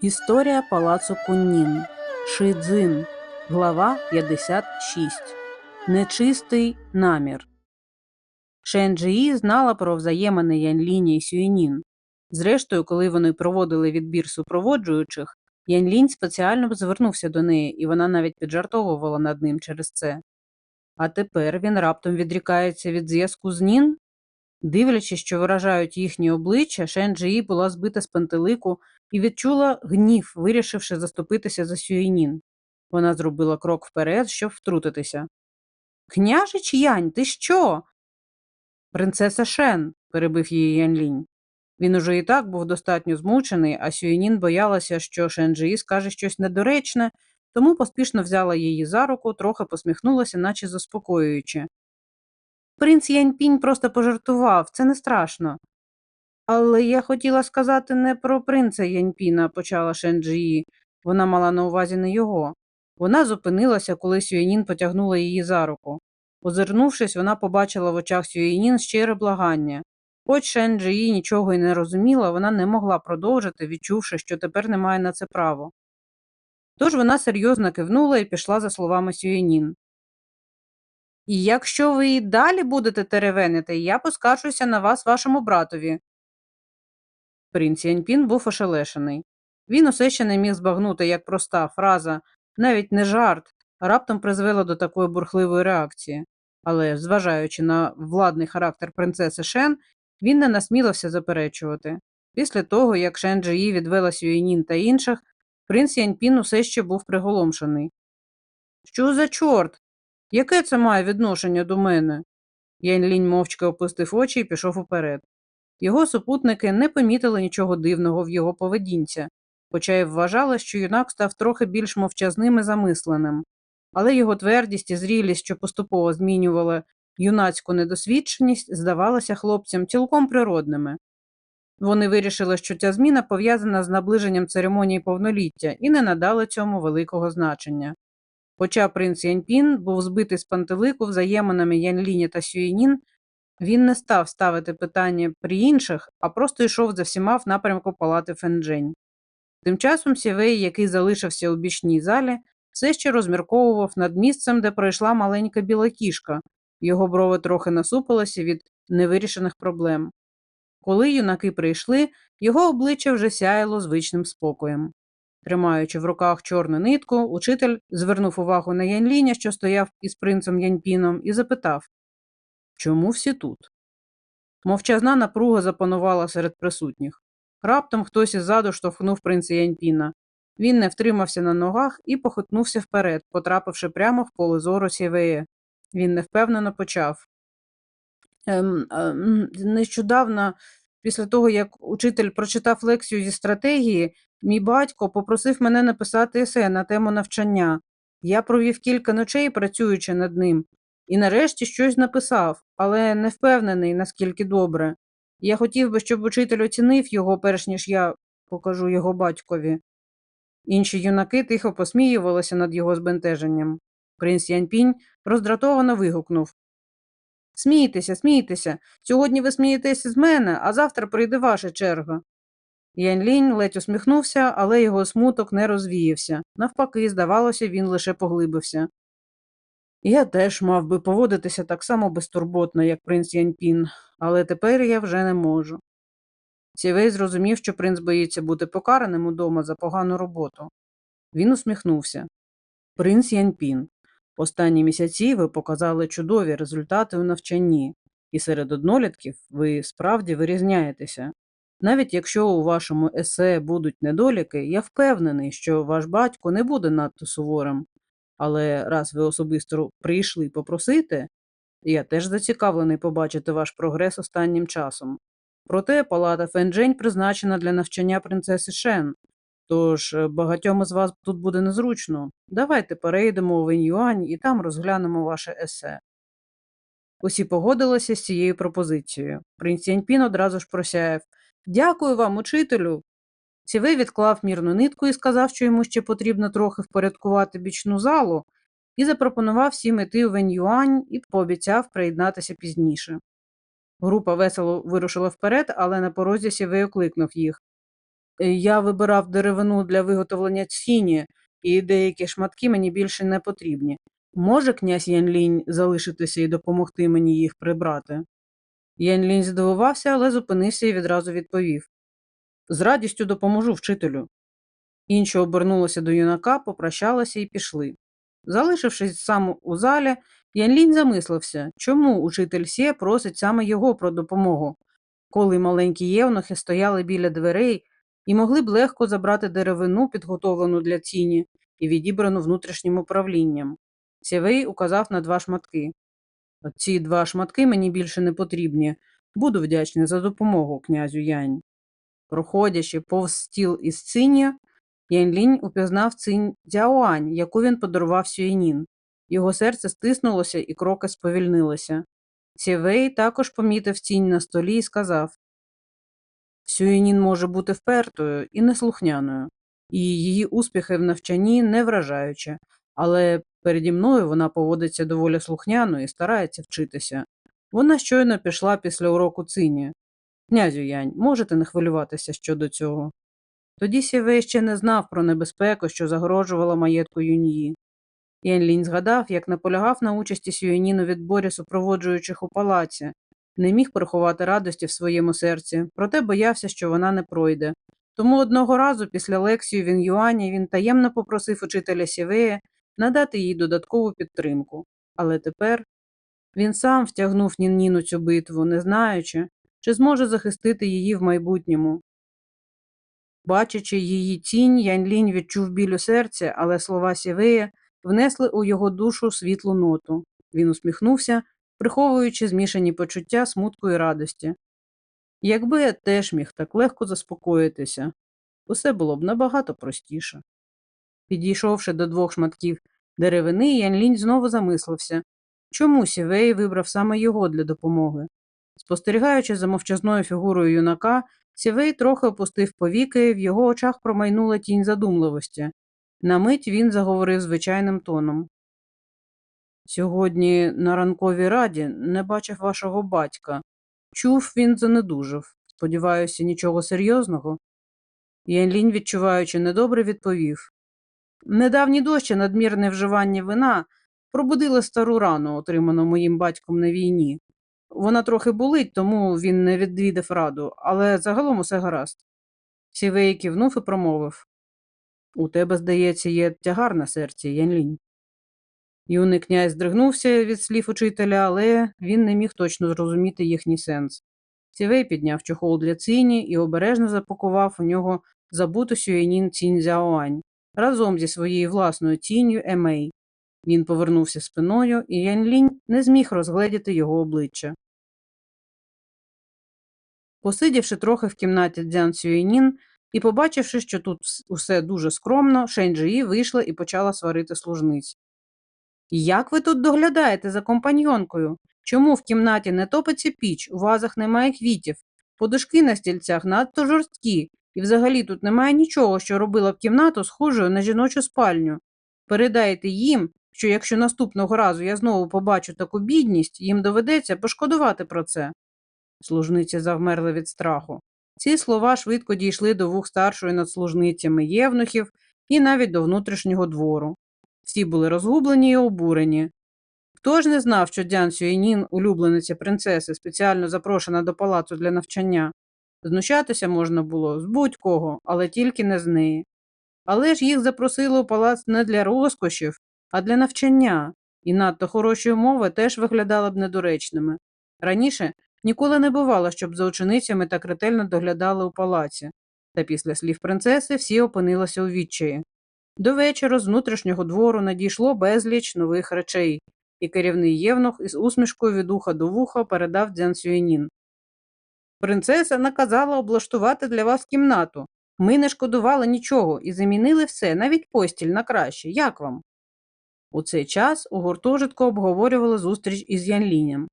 Історія палацу Куннін. Шидзин. Глава 56. Нечистий намір. Шенджиї знала про взаємини Янліні і Сюєнін. Зрештою, коли вони проводили відбір супроводжуючих, Янлінь спеціально звернувся до неї, і вона навіть піджартовувала над ним через це. А тепер він раптом відрікається від зв'язку з Нін? Дивлячись, що виражають їхні обличчя, Шенджиї була збита з пантелику і відчула гнів, вирішивши заступитися за Сюєнін. Вона зробила крок вперед, щоб втрутитися. Княжич Янь, ти що? Принцеса Шен, перебив її Янлінь. Він уже і так був достатньо змучений, а Сюєнін боялася, що Шенджиї скаже щось недоречне, тому поспішно взяла її за руку, трохи посміхнулася, наче заспокоюючи. Принц Яньпінь просто пожартував, це не страшно. Але я хотіла сказати не про принца Яньпіна, почала Шенджії. Вона мала на увазі не його. Вона зупинилася, коли Сюєнін потягнула її за руку. Озирнувшись, вона побачила в очах Сюєнін щире благання. Хоч Шенджії нічого й не розуміла, вона не могла продовжити, відчувши, що тепер не має на це право. Тож вона серйозно кивнула і пішла за словами Сюєнін. І якщо ви і далі будете теревенити, я поскаржуся на вас вашому братові. Принц Яньпін був ошелешений. Він усе ще не міг збагнути, як проста фраза, навіть не жарт, раптом призвела до такої бурхливої реакції. Але, зважаючи на владний характер принцеси Шен, він не насмілився заперечувати. Після того, як Шен Джиї відвела Сюєнін та інших, принц Яньпін усе ще був приголомшений. Що за чорт? Яке це має відношення до мене? Янь-лінь мовчки опустив очі і пішов уперед. Його супутники не помітили нічого дивного в його поведінці, хоча й вважали, що юнак став трохи більш мовчазним і замисленим, але його твердість і зрілість, що поступово змінювала юнацьку недосвідченість, здавалося хлопцям цілком природними. Вони вирішили, що ця зміна пов'язана з наближенням церемонії повноліття і не надали цьому великого значення. Хоча принц Яньпін був збитий з пантелику взаєминами Янліні та Сюєнін, він не став ставити питання при інших, а просто йшов за всіма в напрямку палати Фенджень. Тим часом Сівей, який залишився у бічній залі, все ще розмірковував над місцем, де пройшла маленька біла кішка, його брови трохи насупилися від невирішених проблем. Коли юнаки прийшли, його обличчя вже сяяло звичним спокоєм. Тримаючи в руках чорну нитку, учитель звернув увагу на Янліня, що стояв із принцем Яньпіном, і запитав Чому всі тут? Мовчазна напруга запанувала серед присутніх. Раптом хтось іззаду штовхнув принца Яньпіна. Він не втримався на ногах і похитнувся вперед, потрапивши прямо в поле зору сівеє. Він невпевнено почав. Ем, ем, нещодавно, після того, як учитель прочитав лекцію зі стратегії, мій батько попросив мене написати есе на тему навчання. Я провів кілька ночей, працюючи над ним, і нарешті щось написав, але не впевнений, наскільки добре. Я хотів би, щоб учитель оцінив його, перш ніж я покажу його батькові. Інші юнаки тихо посміювалися над його збентеженням. Принц Яньпінь роздратовано вигукнув Смійтеся, смійтеся. Сьогодні ви смієтеся з мене, а завтра прийде ваша черга. Янь-лінь ледь усміхнувся, але його смуток не розвіявся. Навпаки, здавалося, він лише поглибився. Я теж мав би поводитися так само безтурботно, як принц Яньпін, але тепер я вже не можу. Сівей зрозумів, що принц боїться бути покараним удома за погану роботу. Він усміхнувся. Принц Яньпін, останні місяці ви показали чудові результати у навчанні, і серед однолітків ви справді вирізняєтеся. Навіть якщо у вашому есе будуть недоліки, я впевнений, що ваш батько не буде надто суворим. Але раз ви особисто прийшли попросити, я теж зацікавлений побачити ваш прогрес останнім часом. Проте палата Фенджень призначена для навчання принцеси Шен, тож е, багатьом із вас тут буде незручно. Давайте перейдемо у Веньюань і там розглянемо ваше есе. Усі погодилися з цією пропозицією. Принц Яньпін одразу ж просяяв Дякую вам, учителю. Сівей відклав мірну нитку і сказав, що йому ще потрібно трохи впорядкувати бічну залу, і запропонував всім іти у Веньюань і пообіцяв приєднатися пізніше. Група весело вирушила вперед, але на порозі Сівей окликнув їх. Е, Я вибирав деревину для виготовлення ціні, і деякі шматки мені більше не потрібні. Може князь Янлінь залишитися і допомогти мені їх прибрати? Янлінь здивувався, але зупинився і відразу відповів З радістю допоможу вчителю. Інші обернулися до юнака, попрощалися і пішли. Залишившись сам у залі, Янлінь замислився, чому учитель Сє просить саме його про допомогу, коли маленькі євнухи стояли біля дверей і могли б легко забрати деревину, підготовлену для тіні, і відібрану внутрішнім управлінням. Сєвей указав на два шматки. Ці два шматки мені більше не потрібні. Буду вдячний за допомогу, князю Янь. Проходячи повз стіл із цині, Янлінь упізнав цинь Дзяоань, яку він подарував Сюєнін. Його серце стиснулося і кроки сповільнилися. Сєвей також помітив тінь на столі і сказав Сюєнін може бути впертою і неслухняною, і її успіхи в навчанні не вражаючі, але переді мною вона поводиться доволі слухняно і старається вчитися. Вона щойно пішла після уроку цині. Князю Янь, можете не хвилюватися щодо цього. Тоді Сєвей ще не знав про небезпеку, що загрожувала маєтку Юньї. Янлінь згадав, як наполягав на участі Сюєнін у відборі супроводжуючих у палаці, не міг приховати радості в своєму серці, проте боявся, що вона не пройде. Тому одного разу після лекції в Ін'юані він таємно попросив учителя Сєвея надати їй додаткову підтримку. Але тепер він сам втягнув Ніннін у цю битву, не знаючи, чи зможе захистити її в майбутньому. Бачачи її тінь, Янлінь відчув біль у серці, але слова Сєвея внесли у його душу світлу ноту. Він усміхнувся, приховуючи змішані почуття смутку і радості. Якби я теж міг так легко заспокоїтися, усе було б набагато простіше. Підійшовши до двох шматків деревини, Янлінь знову замислився, чому Сівей вибрав саме його для допомоги. Спостерігаючи за мовчазною фігурою юнака, Сівей трохи опустив повіки, в його очах промайнула тінь задумливості. На мить він заговорив звичайним тоном. Сьогодні на ранковій раді не бачив вашого батька. Чув, він занедужав. Сподіваюся, нічого серйозного. Янлінь, відчуваючи недобре, відповів Недавні дощі надмірне вживання вина пробудили стару рану, отриману моїм батьком на війні. Вона трохи болить, тому він не відвідав раду, але загалом усе гаразд. Сівей кивнув і промовив У тебе, здається, є тягар на серці, Янлінь. Юний князь здригнувся від слів учителя, але він не міг точно зрозуміти їхній сенс. Сівей підняв чохол для цині і обережно запакував у нього забуту сюєнін цінь Зяоань разом зі своєю власною тінню Емей. Він повернувся спиною, і Янлінь не зміг розгледіти його обличчя. Посидівши трохи в кімнаті Дзян Сюєнін і побачивши, що тут усе дуже скромно, Шенджиї вийшла і почала сварити служниць. Як ви тут доглядаєте за компаньйонкою? Чому в кімнаті не топиться піч, у вазах немає квітів, подушки на стільцях надто жорсткі, і взагалі тут немає нічого, що робила б кімнату схожою на жіночу спальню. Передайте їм, що якщо наступного разу я знову побачу таку бідність, їм доведеться пошкодувати про це. Служниці завмерли від страху. Ці слова швидко дійшли до вух старшої над служницями євнухів і навіть до внутрішнього двору. Всі були розгублені і обурені. Хто ж не знав, що Дзян Сюєнін, улюблениця принцеси, спеціально запрошена до палацу для навчання? Знущатися можна було з будь-кого, але тільки не з неї. Але ж їх запросили у палац не для розкошів, а для навчання, і надто хороші умови теж виглядали б недоречними. Раніше ніколи не бувало, щоб за ученицями так ретельно доглядали у палаці, та після слів принцеси всі опинилися у відчаї. До вечора з внутрішнього двору надійшло безліч нових речей, і керівний євнух із усмішкою від уха до вуха передав Дзян Сюєнін. Принцеса наказала облаштувати для вас кімнату. Ми не шкодували нічого і замінили все, навіть постіль на краще. Як вам? У цей час у гуртожитку обговорювали зустріч із Янлінем.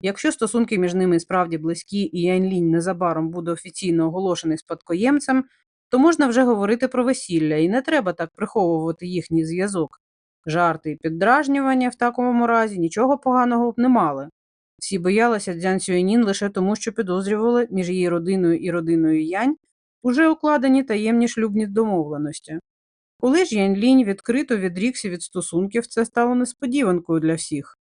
Якщо стосунки між ними справді близькі і Янлінь незабаром буде офіційно оголошений спадкоємцем, то можна вже говорити про весілля, і не треба так приховувати їхній зв'язок. Жарти і піддражнювання в такому разі нічого поганого б не мали. Всі боялися Дзян Сюєнін лише тому, що підозрювали між її родиною і родиною Янь уже укладені таємні шлюбні домовленості. Коли ж Янь Лінь відкрито відрікся від стосунків, це стало несподіванкою для всіх.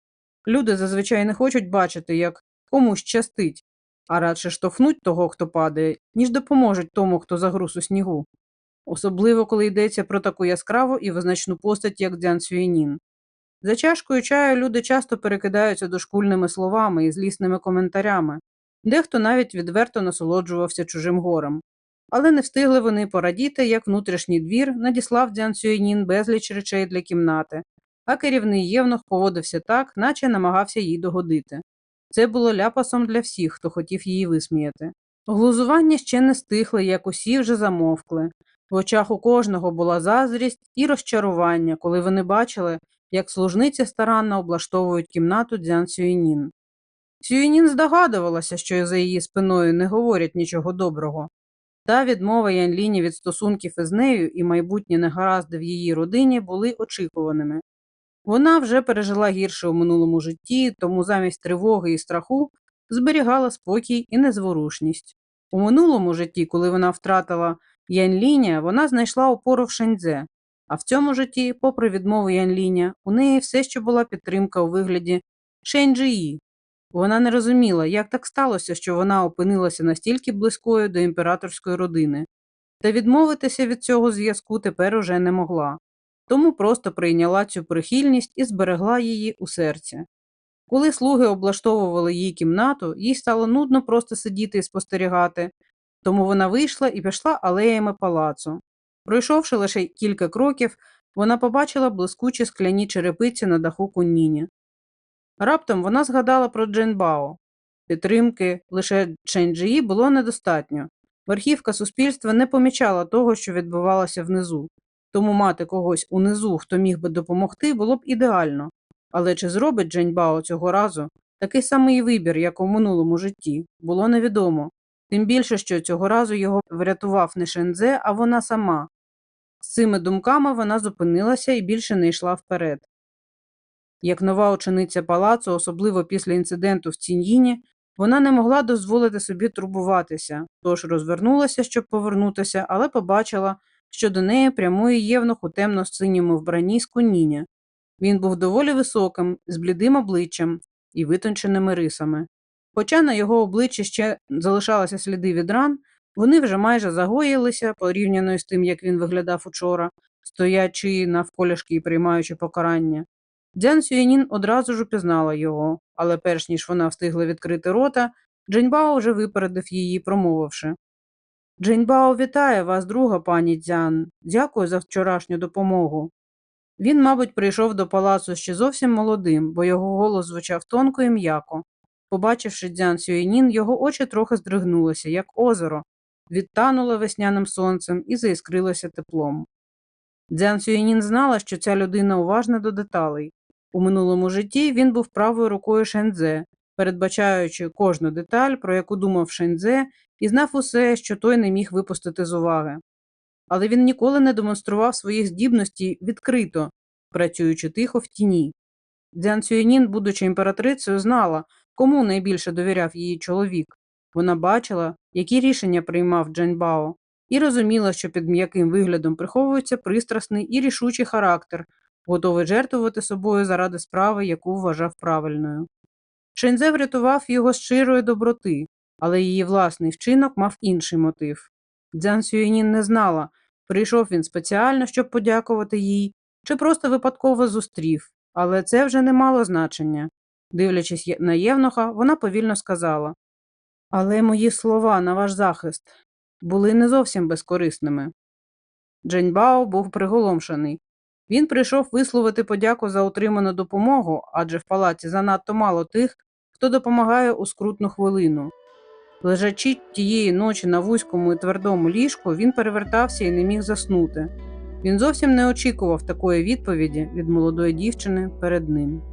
Люди зазвичай не хочуть бачити, як комусь щастить, а радше штовхнуть того, хто падає, ніж допоможуть тому, хто загруз у снігу. Особливо, коли йдеться про таку яскраву і визначну постать, як Дзян Сюєнін. За чашкою чаю люди часто перекидаються дошкульними словами і злісними коментарями, дехто навіть відверто насолоджувався чужим горем. Але не встигли вони порадіти, як внутрішній двір надіслав Дзян Сюєнін безліч речей для кімнати, а керівний євнух поводився так, наче намагався їй догодити. Це було ляпасом для всіх, хто хотів її висміяти. Глузування ще не стихли, як усі вже замовкли. В очах у кожного була заздрість і розчарування, коли вони бачили, як служниці старанно облаштовують кімнату Дзян Сюєнін. Сюєнін здогадувалася, що за її спиною не говорять нічого доброго. Та відмова Янліні від стосунків із нею і майбутні негаразди в її родині були очікуваними. Вона вже пережила гірше у минулому житті, тому замість тривоги і страху зберігала спокій і незворушність. У минулому житті, коли вона втратила Янліня, вона знайшла опору в Шеньдзе, а в цьому житті, попри відмову Янліня, у неї все ще була підтримка у вигляді Шеньджиї. Вона не розуміла, як так сталося, що вона опинилася настільки близькою до імператорської родини, та відмовитися від цього зв'язку тепер уже не могла, тому просто прийняла цю прихильність і зберегла її у серці. Коли слуги облаштовували її кімнату, їй стало нудно просто сидіти і спостерігати, тому вона вийшла і пішла алеями палацу. Пройшовши лише кілька кроків, вона побачила блискучі скляні черепиці на даху кунніні. Раптом вона згадала про Дженбао. Підтримки лише Ченджії було недостатньо. Верхівка суспільства не помічала того, що відбувалося внизу, тому мати когось унизу, хто міг би допомогти, було б ідеально. Але чи зробить Дженьбао цього разу такий самий вибір, як у минулому житті, було невідомо. Тим більше, що цього разу його врятував не Шензе, а вона сама. З цими думками вона зупинилася і більше не йшла вперед. Як нова учениця палацу, особливо після інциденту в Ціньїні, вона не могла дозволити собі турбуватися, тож розвернулася, щоб повернутися, але побачила, що до неї прямує євнух у темно-синьому вбранні з куніня. Він був доволі високим, з блідим обличчям і витонченими рисами. Хоча на його обличчі ще залишалися сліди від ран, вони вже майже загоїлися порівняно з тим, як він виглядав учора, стоячи навколішки і приймаючи покарання. Дзян Сюєнін одразу ж упізнала його, але перш ніж вона встигла відкрити рота, Дженьбао вже випередив її, промовивши. Дженьбао вітає вас, друга пані Дзян. Дякую за вчорашню допомогу. Він, мабуть, прийшов до палацу ще зовсім молодим, бо його голос звучав тонко і м'яко. Побачивши Дзян Сюєнін, його очі трохи здригнулися, як озеро, відтануло весняним сонцем і заіскрилося теплом. Дзян Сюєнін знала, що ця людина уважна до деталей. У минулому житті він був правою рукою Шензе, передбачаючи кожну деталь, про яку думав Шензе, і знав усе, що той не міг випустити з уваги. Але він ніколи не демонстрував своїх здібностей відкрито, працюючи тихо в тіні. Дзян Сюєнін, будучи імператрицею, знала, кому найбільше довіряв її чоловік. Вона бачила, які рішення приймав Джаньбао, і розуміла, що під м'яким виглядом приховується пристрасний і рішучий характер, готовий жертвувати собою заради справи, яку вважав правильною. Шензе врятував його щирої доброти, але її власний вчинок мав інший мотив. Дзян Сюєнін не знала, прийшов він спеціально, щоб подякувати їй, чи просто випадково зустрів, але це вже не мало значення. Дивлячись на Євнуха, вона повільно сказала Але мої слова на ваш захист були не зовсім безкорисними. Дженьбао був приголомшений. Він прийшов висловити подяку за отриману допомогу, адже в палаці занадто мало тих, хто допомагає у скрутну хвилину. Лежачи тієї ночі на вузькому і твердому ліжку, він перевертався і не міг заснути. Він зовсім не очікував такої відповіді від молодої дівчини перед ним.